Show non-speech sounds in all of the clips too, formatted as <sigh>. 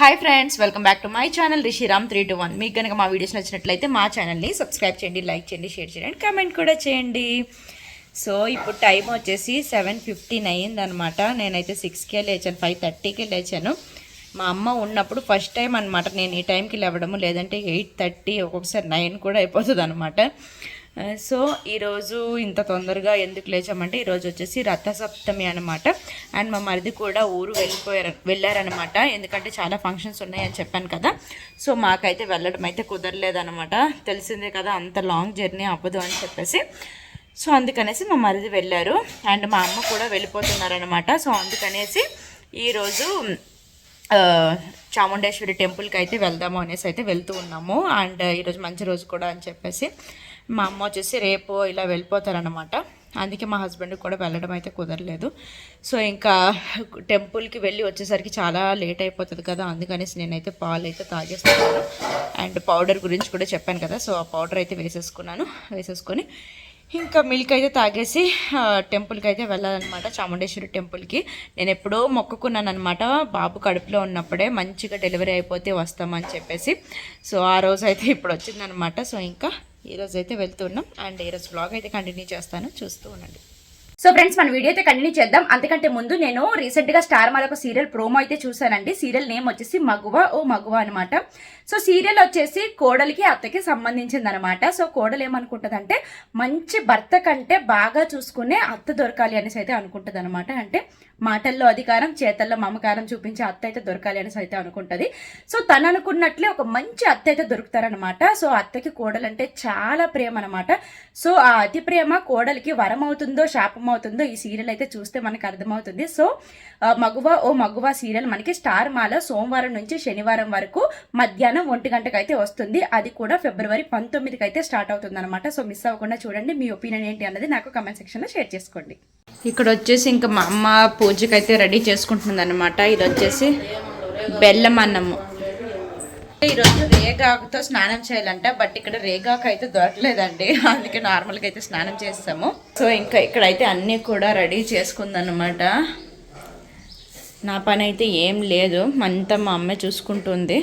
Hi friends welcome back to my channel Rishiram three two one మీకు కనుక మా videos నచ్చినట్లయితే మా ఛానల్ని సబ్స్క్రైబ్ చేయండి లైక్ చేయండి షేర్ చేయండి కామెంట్ కూడా చేయండి. సో ఇప్పుడు టైం వచ్చేసి సెవెన్ ఫిఫ్టీన్ అయ్యిందనమాట నేనైతే సిక్స్కే లేచాను ఫైవ్ థర్టీకే లేచాను. మా అమ్మ ఉన్నప్పుడు ఫస్ట్ టైం అనమాట నేను ఈ టైంకి లేవడము లేదంటే ఎయిట్ థర్టీ ఒక్కొక్కసారి నైన్ కూడా అయిపోతుంది అనమాట సో ఈరోజు ఇంత తొందరగా ఎందుకు లేచామంటే ఈరోజు వచ్చేసి రథసప్తమి అనమాట అండ్ మా మరిది కూడా ఊరు వెళ్ళిపోయారు వెళ్ళారనమాట ఎందుకంటే చాలా ఫంక్షన్స్ ఉన్నాయని చెప్పాను కదా. సో మాకైతే వెళ్ళడం అయితే కుదరలేదనమాట తెలిసిందే కదా అంత లాంగ్ జర్నీ అవ్వదు అని చెప్పేసి. సో అందుకనేసి మా మరిది వెళ్ళారు. అండ్ మా అమ్మ కూడా వెళ్ళిపోతున్నారనమాట సో అందుకనేసి ఈరోజు చాముండేశ్వరి టెంపుల్కి అయితే వెళ్దాము అనేసి అయితే వెళ్తూ ఉన్నాము. అండ్ ఈరోజు మంచి రోజు కూడా అని చెప్పేసి. మా అమ్మ వచ్చేసి రేపు ఇలా వెళ్ళిపోతారనమాట అందుకే మా హస్బెండ్ కూడా వెళ్ళడం అయితే కుదరలేదు. సో ఇంకా టెంపుల్కి వెళ్ళి వచ్చేసరికి చాలా లేట్ అయిపోతుంది కదా అందుకనేసి నేనైతే పాలు అయితే తాగేస్తున్నాను అండ్ పౌడర్ గురించి కూడా చెప్పాను కదా సో ఆ పౌడర్ అయితే వేసేసుకున్నాను వేసేసుకొని ఇంకా మిల్క్ అయితే తాగేసి టెంపుల్కి అయితే వెళ్ళాలన్నమాట చాముండేశ్వరి టెంపుల్కి. నేను ఎప్పుడో మొక్కుకున్నాను అనమాట బాబు కడుపులో ఉన్నప్పుడే మంచిగా డెలివరీ అయిపోతే వస్తామని చెప్పేసి. సో ఆ రోజు అయితే ఇప్పుడు వచ్చిందనమాట సో ఇంకా ఈరోజు అయితే వెళ్తున్నాం అండ్ ఈరోజు బ్లాగ్ అయితే కంటిన్యూ చేస్తాను. చూస్తూ ఉండండి. సో ఫ్రెండ్స్ మన వీడియో అయితే కంటిన్యూ చేద్దాం. అంతకంటే ముందు నేను రీసెంట్గా స్టార్ మాల ఒక సీరియల్ ప్రోమో అయితే చూసానండి సీరియల్ నేమ్ వచ్చేసి మగువ ఓ మగువ అనమాట సో సీరియల్ వచ్చేసి కోడలికి అత్తకి సంబంధించింది అనమాట సో కోడలు ఏమనుకుంటుందంటే మంచి భర్త కంటే బాగా చూసుకునే అత్త దొరకాలి అనేసి అయితే అనుకుంటుంది అనమాట అంటే మాటల్లో అధికారం చేతల్లో మమకారం చూపించే అత్త అయితే దొరకాలి అనేసి అయితే అనుకుంటుంది. సో తను అనుకున్నట్లే ఒక మంచి అత్త అయితే దొరుకుతారనమాట సో అత్తకి కోడలంటే చాలా ప్రేమ అనమాట సో ఆ అతి ప్రేమ కోడలికి వరం అవుతుందో శాపం అవుతుందో ఈ సీరియల్ అయితే చూస్తే మనకు అర్థమవుతుంది. సో మగువ ఓ మగువ సీరియల్ మనకి స్టార్ మాల సోమవారం నుంచి శనివారం వరకు మధ్యాహ్నం ఒంటి గంటకు అయితే వస్తుంది. అది కూడా ఫిబ్రవరి పంతొమ్మిదికి అయితే స్టార్ట్ అవుతుంది అనమాట సో మిస్ అవ్వకుండా చూడండి మీ ఒపీనియన్ ఏంటి అన్నది నాకు కమెంట్ సెక్షన్లో షేర్ చేసుకోండి. ఇక్కడ వచ్చేసి ఇంకా మా అమ్మ పూజకి అయితే రెడీ చేసుకుంటుంది అనమాట ఇది వచ్చేసి బెల్లం అన్నము ఈరోజు రేగాకుతో స్నానం చేయాలంట బట్ ఇక్కడ రేగాకు అయితే దొరకలేదండి. అందుకే నార్మల్గా అయితే స్నానం చేస్తాము. సో ఇంకా ఇక్కడైతే అన్నీ కూడా రెడీ చేసుకుందనమాట నా పని అయితే ఏం లేదు. అంతా మా అమ్మే చూసుకుంటుంది.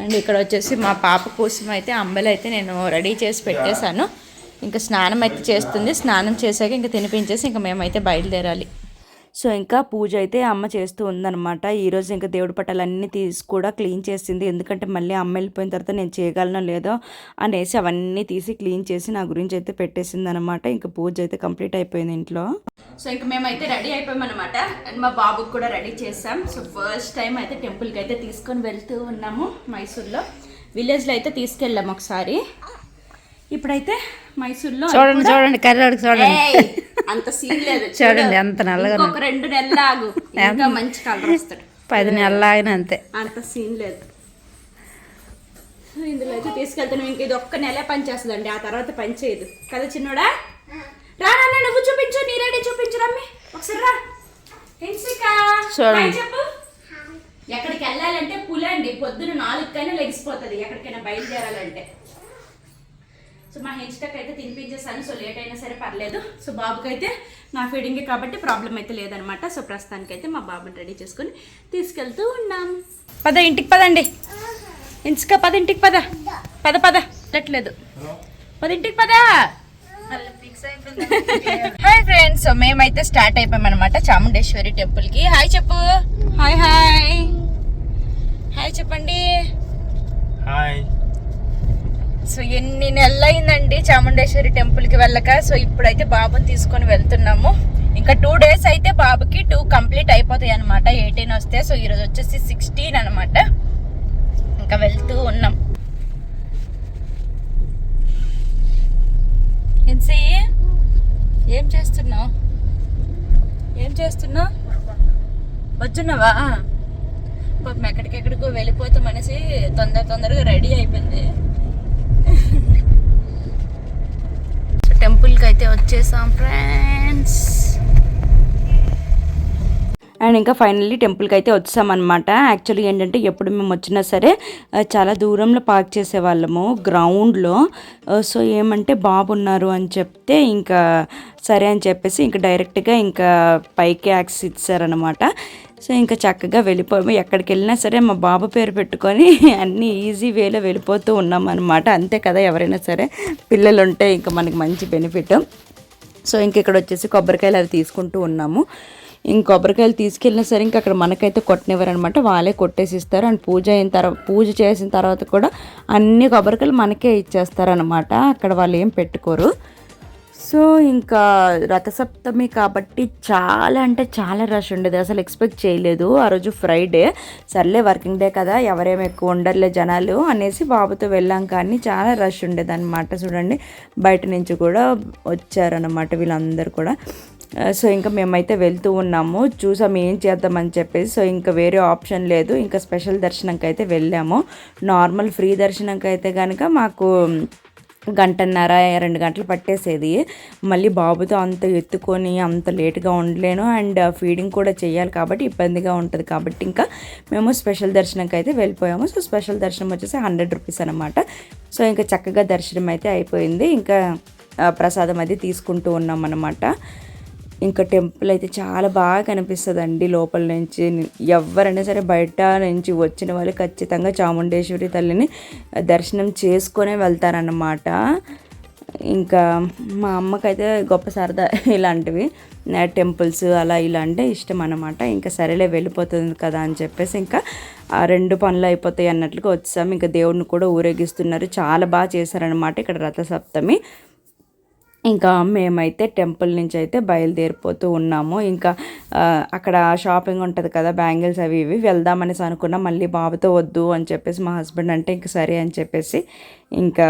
అండ్ ఇక్కడ వచ్చేసి మా పాప కోసం అయితే అంబలు అయితే నేను రెడీ చేసి పెట్టేశాను. ఇంకా స్నానం అయితే చేస్తుంది. స్నానం చేశాక ఇంకా తినిపించేసి ఇంకా మేమైతే బయలుదేరాలి. సో ఇంకా పూజ అయితే అమ్మ చేస్తూ ఉందన్నమాట. ఈరోజు ఇంకా దేవుడి పట్టాలన్నీ తీసి కూడా క్లీన్ చేసింది. ఎందుకంటే మళ్ళీ అమ్మ వెళ్ళిపోయిన తర్వాత నేను చేయగలనో లేదో అనేసి అవన్నీ తీసి క్లీన్ చేసి నా గురించి అయితే పెట్టేసింది అనమాట ఇంకా పూజ అయితే కంప్లీట్ అయిపోయింది ఇంట్లో. సో ఇంకా మేమైతే రెడీ అయిపోయామన్నమాట. అండ్ మా బాబుకి కూడా రెడీ చేసాం సో ఫస్ట్ టైం అయితే టెంపుల్కి అయితే తీసుకొని వెళ్తూ ఉన్నాము మైసూర్లో. విలేజ్లో అయితే తీసుకెళ్ళాము ఒకసారి. ఇప్పుడైతే మైసూర్లో చూడండి చూడండి కర్రోడికి చూడండి. అంత సీన్ లేదు <laughs> చూడండి ఎంత నల్లగా ఒక రెండు నెలలు ఆగు. ఇంకా మంచి కలర్ వస్తాడు. పది నెలలు ఆగిన అంతే. అంత సీన్ లేదు. ఇందులో అయితే తీసుకెళ్తాను ఇంక ఇది ఒక్క నెలే పనిచేస్తుందండి ఆ తర్వాత పని చేయదు. కదా చిన్నోడా? రా నాన్న నువ్వు చూపించు నీ రెడీ చూపించు రమ్మి. ఒకసారి రా. చూడండి. చెప్పు. ఎక్కడికి వెళ్ళాలంటే పులండి. పొద్దున నాలుగుకైనా లెగిసిపోతుంది. ఎక్కడికైనా బయలుదేరాలంటే. సో మా హెన్స్టక్ అయితే తినిపించేసాను సో లేట్ అయినా సరే పర్లేదు. సో బాబుకి అయితే నా ఫీడింగ్ కాబట్టి ప్రాబ్లం అయితే లేదనమాట. సో ప్రస్తుతానికి అయితే మా బాబుని రెడీ చేసుకొని తీసుకెళ్తూ ఉన్నాం. పద ఇంటికి పదండి. ఇంచుక పద ఇంటికి పద. పద పద. వెళ్ళట్లేదు పద ఇంటికి పద. హాయ్ ఫ్రెండ్స్ సో మేమైతే స్టార్ట్ అయిపోయామన్నమాట చాముండేశ్వరి టెంపుల్కి హాయ్ చెప్పు. హాయ్ హాయ్ హాయ్ చెప్పండి. హాయ్ సో ఎన్ని నెలలు అయిందండి చాముండేశ్వరి టెంపుల్కి వెళ్ళక? సో ఇప్పుడైతే బాబుని తీసుకొని వెళ్తున్నాము. ఇంకా టూ డేస్ అయితే బాబుకి టూ కంప్లీట్ అయిపోతాయి అనమాట ఎయిటీన్ వస్తే. సో ఈరోజు వచ్చేసి సిక్స్టీన్ అనమాట ఇంకా వెళ్తూ ఉన్నాం. ఎన్సీ ఏం చేస్తున్నావు? ఏం చేస్తున్నావు? వచ్చున్నావా? పాపం ఎక్కడికెక్కడికో వెళ్ళిపోతాం అనేసి తొందర తొందరగా రెడీ అయిపోయింది టెంపుల్కి అయితే వచ్చేసాం ఫ్రెండ్స్ అండ్ ఇంకా ఫైనల్లీ టెంపుల్కి అయితే వచ్చామన్నమాట. యాక్చువల్లీ ఏంటంటే ఎప్పుడు మేము వచ్చినా సరే చాలా దూరంలో పార్క్ చేసేవాళ్ళము గ్రౌండ్లో. సో ఏమంటే బాబు ఉన్నారు అని చెప్తే ఇంకా సరే అని చెప్పేసి ఇంకా డైరెక్ట్గా ఇంకా పైకి యాక్సెస్ ఇచ్చారనమాట సో ఇంకా చక్కగా వెళ్ళిపోయాము. ఎక్కడికి వెళ్ళినా సరే మా బాబు పేరు పెట్టుకొని అన్నీ ఈజీ వేలో వెళ్ళిపోతూ ఉన్నాం అనమాట అంతే కదా ఎవరైనా సరే పిల్లలు ఉంటే ఇంకా మనకి మంచి బెనిఫిట్. సో ఇంక ఇక్కడ వచ్చేసి కొబ్బరికాయలు అవి తీసుకుంటూ ఉన్నాము. ఇంక కొబ్బరికాయలు తీసుకెళ్ళినా సరే ఇంకా అక్కడ మనకైతే కొట్టనివ్వరు అనమాట వాళ్ళే కొట్టేసి ఇస్తారు అండ్ పూజ అయిన తర్వాత పూజ చేసిన తర్వాత కూడా అన్ని కొబ్బరికాయలు మనకే ఇచ్చేస్తారనమాట. అక్కడ వాళ్ళు ఏం పెట్టుకోరు. సో ఇంకా రథసప్తమి కాబట్టి చాలా అంటే చాలా రష్ ఉండేది. అసలు ఎక్స్పెక్ట్ చేయలేదు. ఆ రోజు ఫ్రైడే. సర్లే వర్కింగ్ డే కదా ఎవరేమి ఎక్కువ ఉండర్లే జనాలు అనేసి బాబుతో వెళ్ళాం. కానీ చాలా రష్ ఉండేది అనమాట చూడండి బయట నుంచి కూడా వచ్చారనమాట వీళ్ళందరూ కూడా. సో ఇంకా మేమైతే వెళ్తూ ఉన్నాము. చూసాం ఏం చేద్దామని చెప్పేసి. సో ఇంకా వేరే ఆప్షన్ లేదు. ఇంకా స్పెషల్ దర్శనంకి అయితే వెళ్ళాము. నార్మల్ ఫ్రీ దర్శనంకి అయితే కనుక మాకు గంటన్నర రెండు గంటలు పట్టేసేది. మళ్ళీ బాబుతో అంత ఎత్తుకొని అంత లేట్గా ఉండలేను. అండ్ ఫీడింగ్ కూడా చేయాలి కాబట్టి ఇబ్బందిగా ఉంటుంది కాబట్టి ఇంకా మేము స్పెషల్ దర్శనంకి అయితే వెళ్ళిపోయాము. సో స్పెషల్ దర్శనం వచ్చేసి హండ్రెడ్ రూపీస్ అనమాట సో ఇంకా చక్కగా దర్శనం అయితే అయిపోయింది. ఇంకా ప్రసాదం అది తీసుకుంటూ ఉన్నాం అన్నమాట ఇంకా టెంపుల్ అయితే చాలా బాగా కనిపిస్తుంది అండి లోపల నుంచి. ఎవరైనా సరే బయట నుంచి వచ్చిన వాళ్ళు ఖచ్చితంగా చాముండేశ్వరి తల్లిని దర్శనం చేసుకునే వెళ్తారన్నమాట. ఇంకా మా అమ్మకైతే గొప్ప సరదా <laughs> ఇలాంటివి. టెంపుల్స్ అలా ఇలా అంటే ఇష్టం అనమాట ఇంకా సరేలే వెళ్ళిపోతుంది కదా అని చెప్పేసి ఇంకా ఆ రెండు పనులు అయిపోతాయి అన్నట్లుగా వచ్చాము ఇంకా దేవుడిని కూడా ఊరేగిస్తున్నారు. చాలా బాగా చేశారనమాట ఇక్కడ రథసప్తమి. ఇంకా మేమైతే టెంపుల్ నుంచి అయితే బయలుదేరిపోతూ ఉన్నాము. ఇంకా అక్కడ షాపింగ్ ఉంటుంది కదా బ్యాంగిల్స్ అవి ఇవి వెళ్దామనేసి అనుకున్నా. మళ్ళీ బాబుతో వద్దు అని చెప్పేసి మా హస్బెండ్ అంటే ఇంక సరే అని చెప్పేసి ఇంకా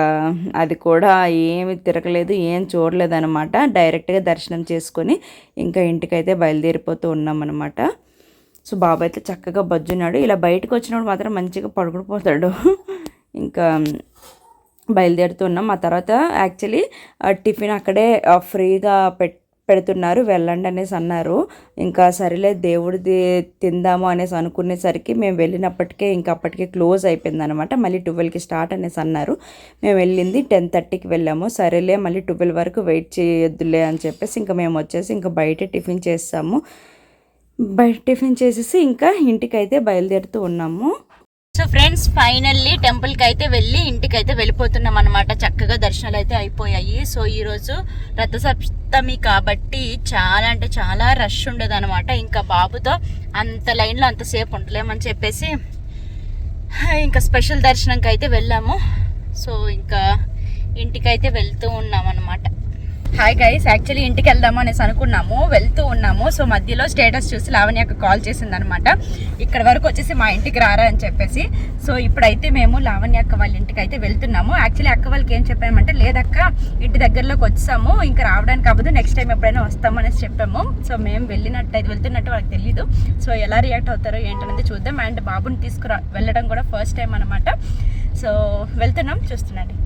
అది కూడా ఏమి తిరగలేదు ఏం చూడలేదు అనమాట డైరెక్ట్గా దర్శనం చేసుకొని ఇంకా ఇంటికైతే బయలుదేరిపోతూ ఉన్నాం అనమాట సో బాబు అయితే చక్కగా బజ్జున్నాడు. ఇలా బయటకు వచ్చినప్పుడు మాత్రం మంచిగా పడుకుపోతాడు ఇంకా బయలుదేరుతున్నాం. ఆ తర్వాత యాక్చువల్లీ టిఫిన్ అక్కడే ఫ్రీగా పెట్ పెడుతున్నారు. వెళ్ళండి అనేసి అన్నారు. ఇంకా సరేలే దేవుడిది తిందాము అనేసి అనుకునేసరికి మేము వెళ్ళినప్పటికే ఇంకా అప్పటికే క్లోజ్ అయిపోయింది అనమాట మళ్ళీ ట్వెల్వ్కి స్టార్ట్ అనేసి అన్నారు. మేము వెళ్ళింది టెన్ థర్టీకి వెళ్ళాము. సరేలే మళ్ళీ ట్వెల్వ్ వరకు వెయిట్ చేయొద్దులే అని చెప్పేసి ఇంకా మేము వచ్చేసి ఇంకా బయట టిఫిన్ చేస్తాము. బయట టిఫిన్ చేసేసి ఇంకా ఇంటికైతే బయలుదేరుతూ ఉన్నాము. సో ఫ్రెండ్స్ ఫైనల్లీ టెంపుల్కి అయితే వెళ్ళి ఇంటికి అయితే వెళ్ళిపోతున్నాం అనమాట చక్కగా దర్శనాలు అయితే అయిపోయాయి. సో ఈరోజు రథసప్తమి కాబట్టి చాలా అంటే చాలా రష్ ఉండదు అనమాట ఇంకా బాబుతో అంత లైన్లో అంతసేపు ఉండలేమని చెప్పేసి ఇంకా స్పెషల్ దర్శనంకి అయితే వెళ్ళాము. సో ఇంకా ఇంటికైతే వెళ్తూ ఉన్నాం అనమాట హాయ్ గైస్ యాక్చువల్లీ ఇంటికి వెళ్దాము అనేసి అనుకున్నాము వెళ్తూ ఉన్నాము. సో మధ్యలో స్టేటస్ చూసి లావణ్య అక్క కాల్ చేసింది అనమాట ఇక్కడ వరకు వచ్చేసి మా ఇంటికి రారా అని చెప్పేసి. సో ఇప్పుడైతే మేము లావణ్య అక్క వాళ్ళ ఇంటికి అయితే వెళ్తున్నాము. యాక్చువల్లీ అక్క వాళ్ళకి ఏం చెప్పామంటే లేదక్క ఇంటి దగ్గరలోకి వచ్చాము. ఇంకా రావడానికి అవ్వదు. నెక్స్ట్ టైం ఎప్పుడైనా వస్తాము అనేసి చెప్పాము. సో మేము వెళ్ళినట్టు అయితే వెళ్తున్నట్టు వాళ్ళకి తెలియదు సో ఎలా రియాక్ట్ అవుతారో ఏంటనేది చూద్దాం. అండ్ బాబుని తీసుకురా వెళ్ళడం కూడా ఫస్ట్ టైం అనమాట సో వెళ్తున్నాం. చూస్తున్నాండి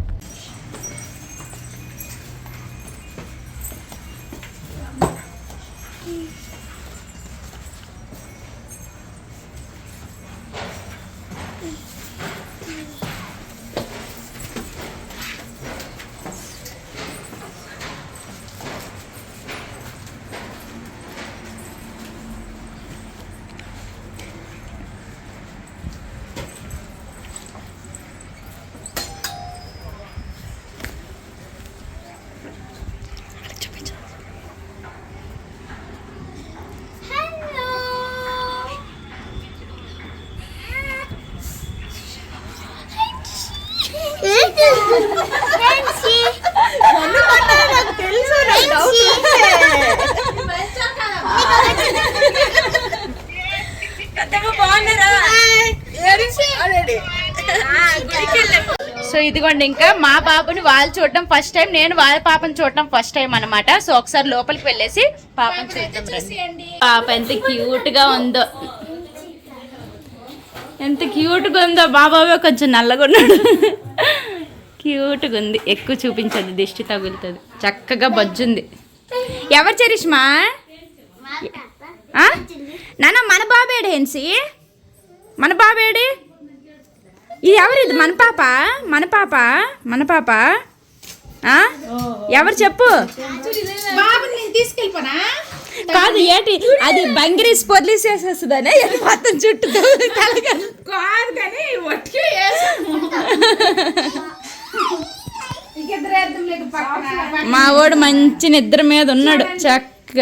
ఇదిగోండి ఇంకా మా బాబుని వాళ్ళు చూడటం ఫస్ట్ టైం నేను వాళ్ళ పాపని చూడటం ఫస్ట్ టైం అన్నమాట. సో ఒకసారి లోపలికి వెళ్ళేసి పాపని చూద్దాం. పాప ఎంత క్యూట్గా ఉందో. ఎంత క్యూట్గా ఉందో బాబాబే కొంచెం నల్లగా ఉన్నాడు. క్యూట్గా ఉంది. ఎక్కువ చూపించదు దిష్టి తగులుతుంది. చక్కగా బజ్జుంది. ఎవరు చరిష్మా? నాన్న మన బాబేడు హెన్సీ మన బాబేడి? ఇది ఎవరిది? మన పాప? మన పాప? మన పాప? ఆ? ఎవరు చెప్పు? కాదు ఏంటి? అది బంగిరీస్ పొర్లీస్ వేసేస్తుందనే మొత్తం చుట్టూ కాదు కానీ మా వాడు మంచి నిద్ర మీద ఉన్నాడు. చక్కగా <laughs>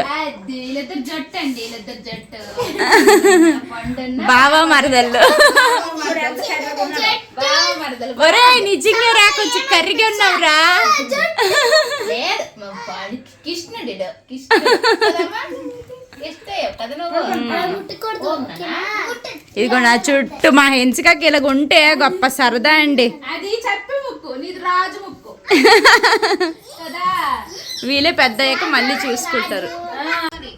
బావా మరదళ్ళు ఒరే నిజంగా రా కొంచెం కర్రీగా ఉన్నావురా కృష్ణుడు. ఇదిగో నా చుట్టూ మా హెన్సికకి ఇలాగ ఉంటే గొప్ప సరదా అండి. అది చెప్పి ముక్కు నీది రాజు ముక్కు. <laughs> వీళ్ళే పెద్ద అయ్యాక మళ్ళీ చూసుకుంటారు.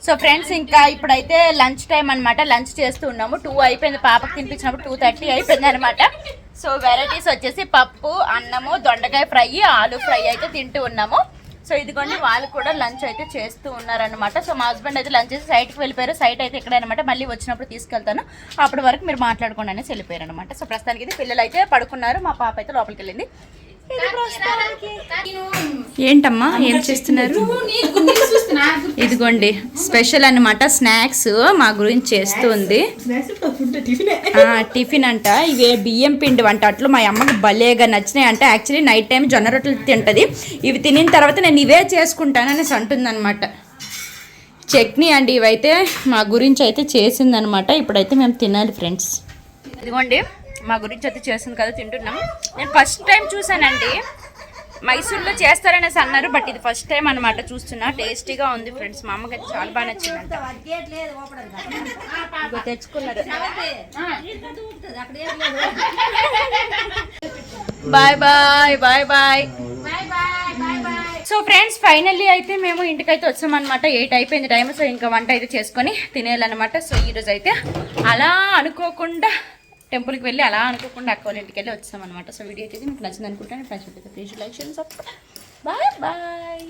సో ఫ్రెండ్స్ ఇంకా ఇప్పుడైతే లంచ్ టైం అన్నమాట. లంచ్ చేస్తూ ఉన్నాము. టూ అయిపోయింది. పాపకి తినిపించినప్పుడు టూ థర్టీ అయిపోయింది అనమాట సో వెరైటీస్ వచ్చేసి పప్పు అన్నము దొండకాయ ఫ్రై ఆలు ఫ్రై అయితే తింటూ ఉన్నాము. సో ఇదిగోండి వాళ్ళు కూడా లంచ్ అయితే చేస్తూ ఉన్నారనమాట సో మా హస్బెండ్ అయితే లంచ్ చేసి సైట్కి వెళ్ళిపోయారు. సైట్ అయితే ఇక్కడ అనమాట మళ్ళీ వచ్చినప్పుడు తీసుకెళ్తాను. అప్పటి వరకు మీరు మాట్లాడుకోండి అనేసి వెళ్ళిపోయారు అనమాట సో ప్రస్తుతానికి ఇది పిల్లలు అయితే పడుకున్నారు. మా పాప అయితే లోపలికి వెళ్ళింది. ఏంటమ్మా ఏం చేస్తున్నారు? ఇదిగోండి స్పెషల్ అన్నమాట స్నాక్స్ మా గురించి చేస్తుంది. ఆ, టిఫిన్ అంట ఇవి బియ్యం పిండి వంట. అట్లు మా అమ్మకి భలేగా నచ్చినాయి అంటే. యాక్చువల్లీ నైట్ టైం జొన్న రొట్టెలు తింటది. ఇవి తినిన తర్వాత నేను ఇవే చేసుకుంటాను అనేసి అంటుందన్నమాట. చట్నీ అండి ఇవైతే మా గురించి అయితే చేసిందనమాట ఇప్పుడైతే మేము తినాలి ఫ్రెండ్స్. ఇదిగోండి. మా గురించి అయితే చేసింది కదా తింటున్నాం. నేను ఫస్ట్ టైం చూసానండి మైసూర్లో చేస్తారనేసి అన్నారు బట్ ఇది ఫస్ట్ టైం అనమాట చూస్తున్నా. టేస్టీగా ఉంది ఫ్రెండ్స్ మా అమ్మకి చాలా బాగా తెచ్చుకున్నారు. Bye bye bye bye so friends finally అయితే మేము ఇంటికైతే వచ్చామన్నమాట. ఎయిట్ అయిపోయింది టైం సో ఇంకా వంట అయితే చేసుకొని తినేయాలన్నమాట. సో ఈరోజు అయితే అలా అనుకోకుండా టెంపుల్కి వెళ్ళి అలా అనుకోకుండా అక్క వాళ్ళ ఇంటికి వెళ్ళి వచ్చామన్నమాట. సో వీడియో అయితే మీకు నచ్చింది అనుకుంటాను. ఫ్రెండ్స్ ప్లీజ్ లైక్ చేయండి బాయ్ బాయ్